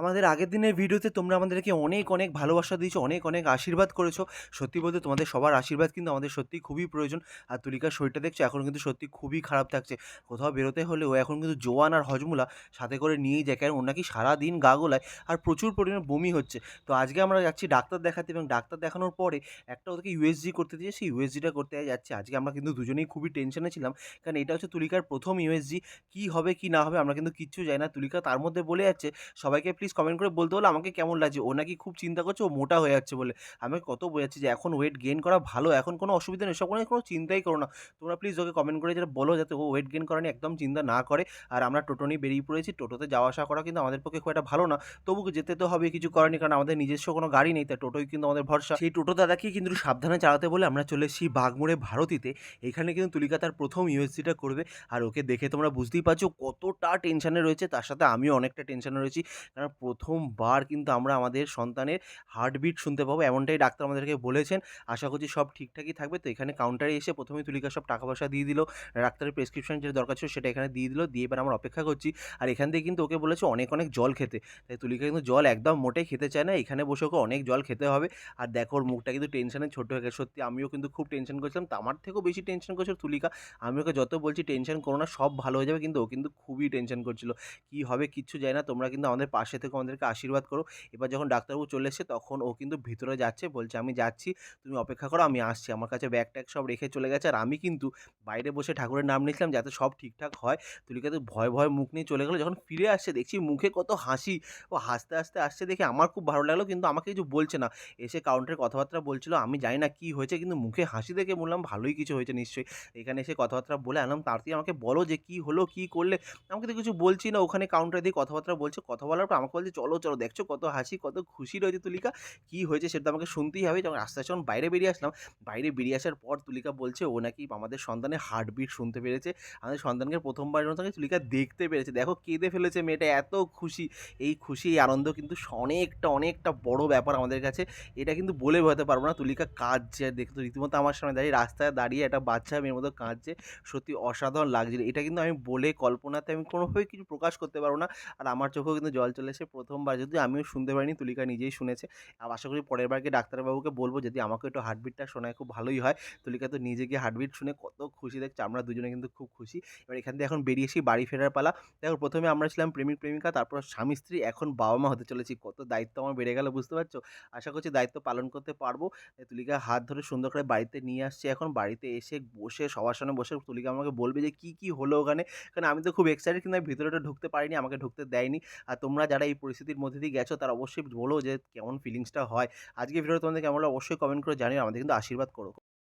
আমাদের আগের দিনের ভিডিওতে তোমরা আমাদেরকে অনেক অনেক ভালোবাসা দিয়েছ, অনেক অনেক আশীর্বাদ করেছ। সত্যি বলতে তোমাদের সবার আশীর্বাদ কিন্তু আমাদের সত্যি খুবই প্রয়োজন। আর তুলিকার শরীরটা দেখছ, এখন কিন্তু সত্যি খুবই খারাপ থাকছে। কোথাও বেরোতে হলে ও এখন কিন্তু জোয়ান আর হজমুলা সাথে করে নিয়েই যায়, কারণ নাকি সারাদিন গা গোলায় আর প্রচুর পরিমাণে বমি হচ্ছে। তো আজকে আমরা যাচ্ছি ডাক্তার দেখাতে এবং ডাক্তার দেখানোর পরে একটা ওদেরকে ইউএসজি করতে দিয়ে সেই ইউএসজিটা করতে যাচ্ছি। আজকে আমরা কিন্তু দুজনেই খুবই টেনশনে ছিলাম, কারণ এটা হচ্ছে তুলিকার প্রথম ইউএসজি কী হবে, কি না হবে আমরা কিন্তু কিচ্ছু যাই না। তুলিকা তার মধ্যে বলে যাচ্ছে, সবাইকে প্লিজ কমেন্ট করে বলতে হলো আমাকে কেমন লাগছে? ও নাকি খুব চিন্তা করছে, ও মোটা হয়ে যাচ্ছে বলে। আমি ওকে কত বোঝাচ্ছি যে এখন ওয়েট গেইন করা ভালো, এখন কোনো অসুবিধা নেই, সব কোনো চিন্তাই করো না। তোমরা প্লিজ ওকে কমেন্ট করে যেটা বলো যাতে ও ওয়েট গেইন করা নিয়ে একদম চিন্তা না করে। আর আমরা টোটো নিয়ে বেরিয়ে পড়েছি, টোটোতে যাওয়া আসা করা কিন্তু আমাদের পক্ষে খুব একটা ভালো না। তবু যেতে তো হবে, কিছু করার নেই, কারণ আমাদের নিজস্ব কোনো গাড়ি নেই, তাই টোটোই কিন্তু আমাদের ভরসা। সেই টোটো দাদাকে কিন্তু সাবধানে চালাতে বলে আমরা চলে এসেছি বাগমোড়ে ভারতীতে। এখানে কিন্তু তুলিকা তার প্রথম ইউএসসিটা করবে। আর ওকে দেখে তোমরা বুঝতেই পারছ কতটা টেনশনে রয়েছে, তার সাথে আমিও অনেকটা টেনশনে রয়েছি। কারণ প্রথমবার কিন্তু আমরা আমাদের সন্তানের হার্টবিট শুনতে পাবো, এমনটাই ডাক্তার আমাদেরকে বলেছেন। আশা করছি সব ঠিকঠাকই থাকবে। তো এখানে কাউন্টারে এসে প্রথমেই তুলিকা সব টাকা পয়সা দিয়ে দিল, ডাক্তারের প্রেসক্রিপশন যেটা দরকার ছিল সেটা এখানে দিয়ে দিল, দিয়ে এবার আমরা অপেক্ষা করছি। আর এখান থেকে কিন্তু ওকে বলেছে অনেক অনেক জল খেতে। তাই তুলিকা কিন্তু জল একদম মোটেই খেতে চায় না। এখানে বসে ওকে অনেক জল খেতে হবে। আর দেখো ওর মুখটা কিন্তু টেনশনে ছোট হয়ে গেছে। সত্যি আমিও কিন্তু খুব টেনশন করছিলাম। আমার থেকেও বেশি টেনশন করছিল তুলিকা। আমি ওকে যত বলছি টেনশন করো না, সব ভালো হয়ে যাবে। কিন্তু ও কিন্তু খুবই টেনশন করছিল। কী হবে কিচ্ছু যায় না। তোমরা কিন্তু আমাদের পাশে থেকে আমাদেরকে আশীর্বাদ করো। এবার যখন ডাক্তারবাবু চলে এসেছে, তখন ও কিন্তু ভিতরে যাচ্ছে, বলছে, আমি যাচ্ছি, তুমি অপেক্ষা করো, আমি আসছি। আমার কাছে ব্যাগ ট্যাগ সব রেখে চলে গেছে। আর আমি কিন্তু বাইরে বসে ঠাকুরের নাম নিয়েছিলাম যাতে সব ঠিকঠাক হয়। তুলিকা তো ভয় ভয় মুখ নিয়ে চলে গেলো। যখন ফিরে আসছে, দেখছি মুখে কত হাসি। ও হাসতে হাসতে আসছে দেখে আমার খুব ভালো লাগল, কিন্তু আমাকে কিছু বলছে না। এসে কাউন্টারে কথাবার্তা বলছিল, আমি জানি না কী হয়েছে, কিন্তু মুখে হাসি দেখে বললাম, ভালোই কিছু হয়েছে নিশ্চয়ই। এখানে এসে কথাবার্তা বলে আনলাম তাড়াতাড়ি আমাকে বলো যে কী হলো, কী করলে? আমাকে তো কিছু বলছি না। ওখানে কাউন্টারে দিয়ে কথাবার্তা বলছে। কথা বলার পর বলছে চলো চলো, দেখছ কত হাসি, কত খুশি রয়েছে তুলিকা? কী হয়েছে সেটা তো আমাকে শুনতেই হবে। যখন আস্তে আস্তে যখন বাইরে বেরিয়ে আসলাম, বাইরে বেরিয়ে আসার পর তুলিকা বলছে, ও নাকি আমাদের সন্তানের হার্টবিট শুনতে পেরেছে। আমাদের সন্তানকে প্রথমবারের মতো নাকি তুলিকা দেখতে পেরেছে, দেখো কেঁদে ফেলেছে মেয়েটা, এত খুশি। এই খুশি, এই আনন্দ কিন্তু অনেকটা অনেকটা বড় ব্যাপার আমাদের কাছে। এটা কিন্তু বলে বোঝাতে পারব না, তুলিকা কাঁদছে দেখতে রীতিমতো আমার সামনে দাঁড়িয়ে রাস্তায় দাঁড়িয়ে একটা বাচ্চা মেয়ের মতো কাঁদছে। সত্যি অসাধারণ লাগছিল। এটা কিন্তু আমি বলে কল্পনাতে আমি কোনোভাবে কিছু প্রকাশ করতে পারব না। আর আমার চোখেও কিন্তু জল চলে এসে প্রথমবার যদি আমিও শুনতে পারিনি, তুলিকা নিজেই শুনেছে। আর আশা করি পরের বারকে ডাক্তারবাবুকে বলব, যদি আমাকে একটু হার্টবিটটা শোনায় খুব ভালোই হয়। তুলিকা তো নিজে গিয়ে হার্টবিট শুনে কত খুশি। দেখছে আমরা দুজনে কিন্তু খুব খুশি। এবার এখান থেকে এখন বেরিয়ে বাড়ি ফেরার পালা। দেখো, প্রথমে আমরা ছিলাম প্রেমিক, প্রেমিকা, তারপর স্বামী, স্ত্রী, এখন বাবা মা হতে চলেছি। কত দায়িত্ব আমার বেড়ে গেল, বুঝতে পারছ? আশা করছি দায়িত্ব পালন করতে পারব। তুলিকা হাত ধরে সুন্দর করে বাড়িতে নিয়ে আসছে এখন। বাড়িতে এসে বসে, সবার সামনে বসে তুলিকা আমাকে বলবে যে, কী কী হলো ওখানে? কারণ আমি তো খুব এক্সাইটেড কিন্তু আমি ভিতরেটা ঢুকতে পারিনি, আমাকে ঢুকতে দেয়নি। আর তোমরা যারা এই পরিস্থিতির মধ্যে দিয়ে গেছো, তারা অবশ্যই বলো যে কেমন ফিলিংসটা হয়। আজকে ভিডিও তোমাদের কেমন অবশ্যই কমেন্ট করে জানিও, আমাদের কিন্তু আশীর্বাদ করো।